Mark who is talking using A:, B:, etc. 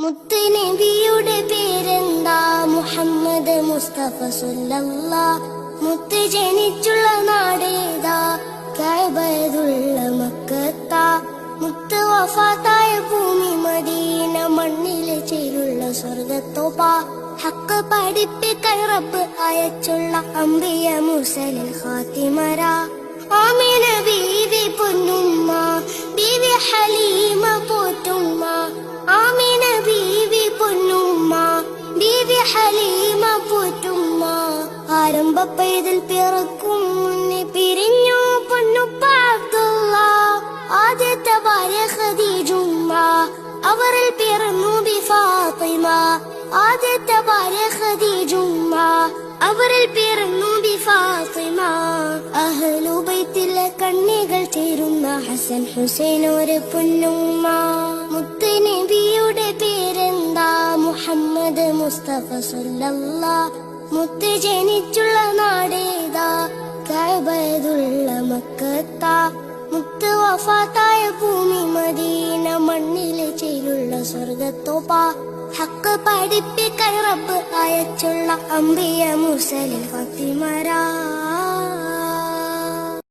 A: മുത്ത് നബിയുടെ പേരെന്താ? മുഹമ്മദ് മുസ്തഫ സുല്ലല്ല മുത്ത് ജനിച്ചുള്ള നാടേതാ? കൈബതുള്ള മക്കത്താ. മുത്ത് വഫാത്തായ ഭൂമി മദീന മണ്ണിലെ ചേരുള്ള സ്വർഗത്തോപ്പാ ഹക്ക് പഠിപ്പിക്കൽ റബ്ബ് അയച്ചുള്ള അമ്പിയ മുസലിൽ ഖാത്തിമര. ആരംഭ പിറക്കും മുന്നേ പിരിഞ്ഞു പൊന്നുപ്പ അബ്ദുള്ള ആദ്യത്തെ ഖദീജുമ്മ. അവരിൽ പിറന്നു ഫാത്തിമ. ആദ്യത്തെ ഭാര്യ ഖദീജുമ്മ. അവരിൽ പിറന്നു ഫാത്തിമ. അഹ്ലു ബൈത്തിലെ കണ്ണികൾ ചേരുന്ന ഹസൻ ഹുസൈൻ ഒരു പൊന്നുമ്മ. മുത്ത് നബിയുടെ പേരെന്താ? മുഹമ്മദ് മുസ്തഫ സല്ലല്ല മുത്ത് ജനിച്ചുള്ള നാടേതാ കബതുള്ള മക്കത്താ. മുത്ത് വഫാത്തായ ഭൂമി മദീന മണ്ണിലെ ചെയ്യുള്ള സ്വർഗത്തോപ്പ ഹക്ക് പഠിപ്പിക്കാൻ അയച്ചുള്ള അമ്പിയ മുസലിൽ ഫത്തിമരാ.